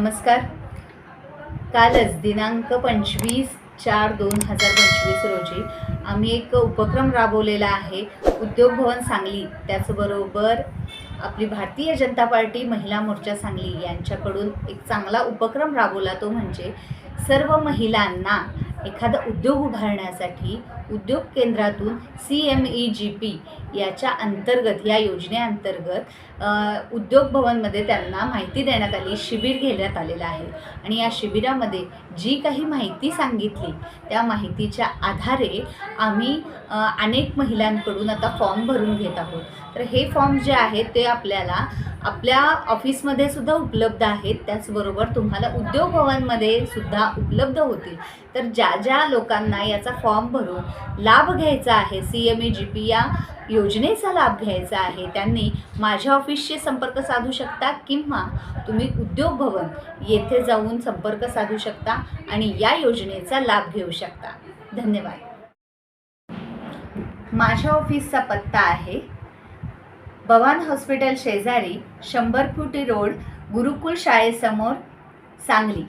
नमस्कार. कालच दिनांक पंचवीस चार दोन हजार पंचवीस रोजी आम्ही एक उपक्रम राबवलेला आहे उद्योग भवन सांगली. त्याचबरोबर आपली भारतीय जनता पार्टी महिला मोर्चा सांगली यांच्याकडून एक चांगला उपक्रम राबवला तो म्हणजे सर्व महिलांना एखादा उद्योग उभारण्यासाठी उद्योग केंद्रातून C M E G P याच्या अंतर्गत या योजनेअंतर्गत उद्योगभवनमध्ये उद्योग भवनमध्ये त्यांना माहिती देण्यात आली शिबिर घेण्यात आलेलं आहे. आणि या शिबिरामध्ये जी काही माहिती सांगितली त्या माहितीच्या आधारे आम्ही अनेक महिलांकडून आता फॉर्म भरून घेत आहोत. तर हे फॉर्म जे आहेत ते आपल्याला आपल्या ऑफिसमध्ये सुद्धा उपलब्ध आहेत. त्याचबरोबर तुम्हाला उद्योग भवनमध्ये सुद्धा उपलब्ध होतील. तर ज्या ज्या लोकांना याचा फॉर्म भरून लाभ घ्यायचा आहे C M A G P या योजनेचा लाभ घ्यायचा आहे. त्यांनी माझ्या ऑफिसशी संपर्क साधू शकता किंवा तुम्ही उद्योग भवन येथे जाऊन संपर्क साधू शकता आणि या योजनेचा लाभ घेऊ शकता. धन्यवाद. माझ्या ऑफिसचा पत्ता आहे. भवान हॉस्पिटल शेजारी शंभर फुटी रोड गुरुकुल शाळेसमोर सांगली.